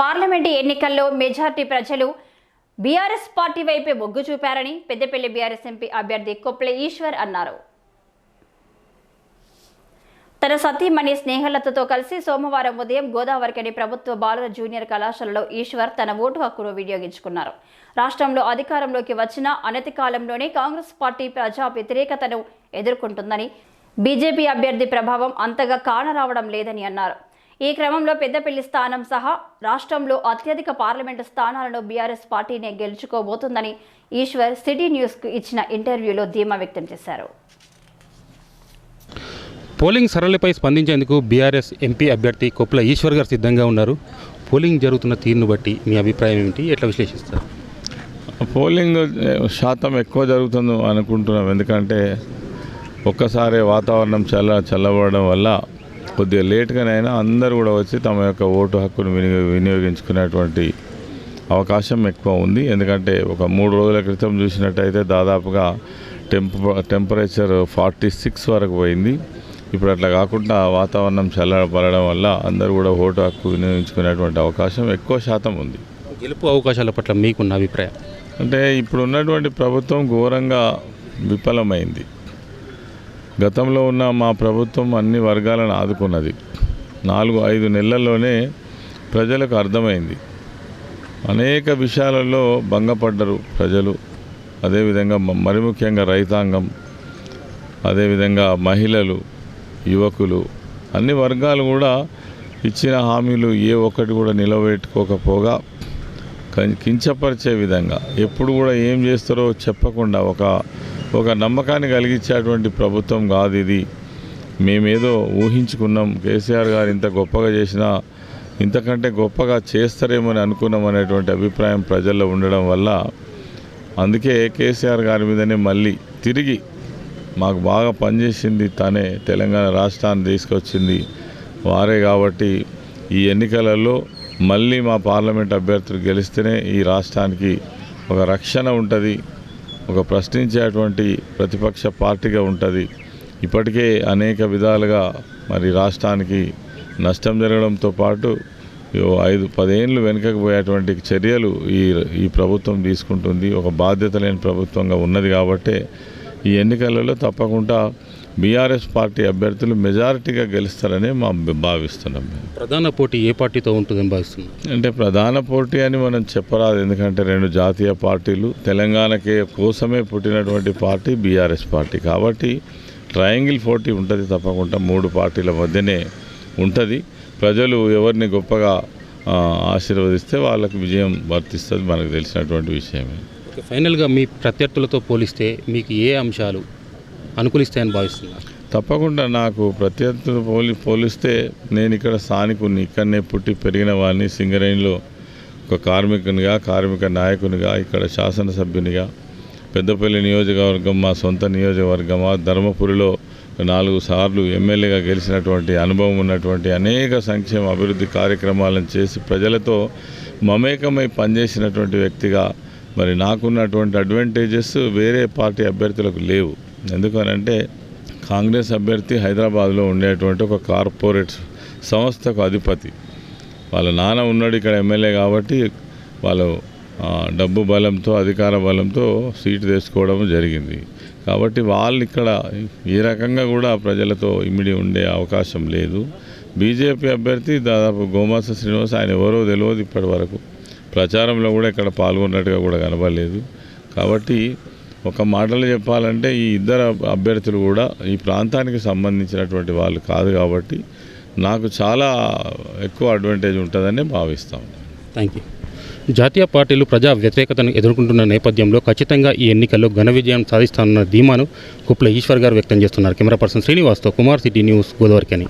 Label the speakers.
Speaker 1: Parliament ఎన్నికల్లో majority ప్రజలు BRS party వైపే మొగ్గు చూపారని పెద్దపల్లి బీఆర్ఎస్ ఎంపీ అభ్యర్థి కొప్లె ఈశ్వర్ అన్నారు. తన సతీమణి స్నేహలతతో కలిసి సోమవారం ఉదయం గోదావరికని ప్రభుత్వ బాలుర జూనియర్ కళాశాలలో ఈశ్వర్ తన ఓటు హక్కును వినియోగించుకున్నారు. రాష్ట్రంలో అధికారంలోకి వచ్చిన అనతి కాలంలోనే కాంగ్రెస్ పార్టీ ప్రజా వ్యతిరేకతను ఎదుర్కొంటుందని బీజేపీ అభ్యర్థి ప్రభావం అంతగా కానరావడం లేదని అన్నారు. ఈ క్రమంలో పెద్దపల్లి స్థానం సహా రాష్ట్రంలో అత్యధిక పార్లమెంటు స్థానాలను బీఆర్ఎస్ పార్టీనే గెలుచుకోబోతుందని ఈశ్వర్ సిటీ న్యూస్కు ఇచ్చిన ఇంటర్వ్యూలో ధీమా వ్యక్తం చేశారు.
Speaker 2: పోలింగ్ సరళిపై స్పందించేందుకు బీఆర్ఎస్ ఎంపీ అభ్యర్థి కొప్పుల ఈశ్వర్ గారు సిద్ధంగా ఉన్నారు. పోలింగ్ జరుగుతున్న తీరును బట్టి మీ అభిప్రాయం ఏమిటి? ఎట్లా విశ్లేషిస్తారు?
Speaker 3: పోలింగ్ శాతం ఎక్కువ జరుగుతుంది అనుకుంటున్నాం. ఎందుకంటే ఒక్కసారి వాతావరణం చల్ల చల్లబడడం వల్ల కొద్దిగా లేట్గానైనా అందరూ కూడా వచ్చి తమ యొక్క ఓటు హక్కును వినియోగ వినియోగించుకునేటువంటి అవకాశం ఎక్కువ ఉంది. ఎందుకంటే ఒక మూడు రోజుల క్రితం చూసినట్టయితే దాదాపుగా టెంప టెంపరేచర్ ఫార్టీ సిక్స్ వరకు పోయింది. ఇప్పుడు అట్లా కాకుండా వాతావరణం చల్లబడడం వల్ల అందరూ కూడా ఓటు హక్కు వినియోగించుకునేటువంటి అవకాశం ఎక్కువ శాతం ఉంది.
Speaker 2: గెలుపు అవకాశాల పట్ల మీకున్న అభిప్రాయం?
Speaker 3: అంటే ఇప్పుడు ఉన్నటువంటి ప్రభుత్వం ఘోరంగా విఫలమైంది. గతంలో ఉన్న మా ప్రభుత్వం అన్ని వర్గాలను ఆదుకున్నది. నాలుగు ఐదు నెలల్లోనే ప్రజలకు అర్థమైంది. అనేక విషయాలలో భంగపడ్డరు ప్రజలు. అదేవిధంగా మ- మరి ముఖ్యంగా రైతాంగం అదేవిధంగా మహిళలు యువకులు అన్ని వర్గాలు కూడా ఇచ్చిన హామీలు ఏ ఒక్కటి కూడా నిలబెట్టుకోకపోగా కించపరిచే విధంగా. ఎప్పుడు కూడా ఏం చేస్తారో చెప్పకుండా ఒక ఒక నమ్మకాన్ని కలిగించేటువంటి ప్రభుత్వం కాదు ఇది. మేమేదో ఊహించుకున్నాం కేసీఆర్ గారు ఇంత గొప్పగా చేసినా ఇంతకంటే గొప్పగా చేస్తారేమని అనుకున్నాం అనేటువంటి అభిప్రాయం ప్రజల్లో ఉండడం వల్ల అందుకే కేసీఆర్ గారి మీదనే మళ్ళీ తిరిగి మాకు బాగా పనిచేసింది తనే తెలంగాణ రాష్ట్రాన్ని తీసుకొచ్చింది వారే కాబట్టి ఈ ఎన్నికలలో మళ్ళీ మా పార్లమెంట్ అభ్యర్థులు గెలిస్తేనే ఈ రాష్ట్రానికి ఒక రక్షణ ఉంటుంది. ఒక ప్రశ్నించేటువంటి ప్రతిపక్ష పార్టీగా ఉంటుంది. ఇప్పటికే అనేక విధాలుగా మరి రాష్ట్రానికి నష్టం జరగడంతో పాటు ఐదు పదేళ్ళు వెనుకకు పోయేటువంటి చర్యలు ఈ ఈ ప్రభుత్వం తీసుకుంటుంది. ఒక బాధ్యత లేని ప్రభుత్వంగా ఉన్నది కాబట్టే ఈ ఎన్నికలలో తప్పకుండా బీఆర్ఎస్ పార్టీ అభ్యర్థులు మెజారిటీగా గెలుస్తారని మా భావిస్తున్నాం మేము.
Speaker 2: ప్రధాన పోటీ ఏ పార్టీతో ఉంటుందని భావిస్తున్నారు?
Speaker 3: అంటే ప్రధాన పోటీ అని మనం చెప్పరాదు. ఎందుకంటే రెండు జాతీయ పార్టీలు తెలంగాణకి కోసమే పుట్టినటువంటి పార్టీ బీఆర్ఎస్ పార్టీ. కాబట్టి ట్రయాంగిల్ పోటీ ఉంటుంది తప్పకుండా మూడు పార్టీల మధ్యనే ఉంటుంది. ప్రజలు ఎవరిని గొప్పగా ఆశీర్వదిస్తే వాళ్ళకి విజయం వర్తిస్తుంది మనకు తెలిసినటువంటి విషయమే.
Speaker 2: ఫైనల్గా మీ ప్రత్యర్థులతో పోలిస్తే మీకు ఏ అంశాలు అనుకూలిస్తాయని భావిస్తున్నారు.
Speaker 3: తప్పకుండా నాకు ప్రత్యర్థులు పోలి పోలిస్తే నేను ఇక్కడ స్థానికుని ఇక్కడనే పుట్టి పెరిగిన వాడిని సింగరేణిలో ఒక కార్మికునిగా కార్మిక నాయకునిగా ఇక్కడ శాసనసభ్యునిగా పెద్దపల్లి నియోజకవర్గం మా సొంత నియోజకవర్గమా ధర్మపురిలో నాలుగు సార్లు ఎమ్మెల్యేగా గెలిచినటువంటి అనుభవం ఉన్నటువంటి అనేక సంక్షేమ అభివృద్ధి కార్యక్రమాలను చేసి ప్రజలతో మమేకమై పనిచేసినటువంటి వ్యక్తిగా మరి నాకున్నటువంటి అడ్వాంటేజెస్ వేరే పార్టీ అభ్యర్థులకు లేవు. ఎందుకనంటే కాంగ్రెస్ అభ్యర్థి హైదరాబాద్లో ఉండేటువంటి ఒక కార్పొరేట్ సంస్థకు అధిపతి. వాళ్ళ నాన్న ఉన్నాడు ఇక్కడ ఎమ్మెల్యే కాబట్టి వాళ్ళు డబ్బు బలంతో అధికార బలంతో సీటు తీసుకోవడం జరిగింది. కాబట్టి వాళ్ళు ఇక్కడ ఈ రకంగా కూడా ప్రజలతో ఇమిడి ఉండే అవకాశం లేదు. బీజేపీ అభ్యర్థి దాదాపు గోమాస శ్రీనివాస్ ఆయన ఎవరో తెలియదు ఇప్పటి వరకు. ప్రచారంలో కూడా ఇక్కడ పాల్గొన్నట్టుగా కూడా కనబడలేదు. కాబట్టి ఒక మాటలో చెప్పాలంటే ఈ ఇద్దరు అభ్యర్థులు కూడా ఈ ప్రాంతానికి సంబంధించినటువంటి వాళ్ళు కాదు కాబట్టి నాకు చాలా ఎక్కువ అడ్వాంటేజ్ ఉంటుందని భావిస్తాం.
Speaker 2: థ్యాంక్ యూ జాతీయ పార్టీలు ప్రజా వ్యతిరేకతను ఎదుర్కొంటున్న నేపథ్యంలో ఖచ్చితంగా ఈ ఎన్నికల్లో ఘన విజయం సాధిస్తానన్న ధీమాను కుప్ల ఈశ్వర్ గారు వ్యక్తం చేస్తున్నారు. కెమెరా పర్సన్ శ్రీనివాస్తో కుమార్ సిటీ న్యూస్ గోదావరికి అని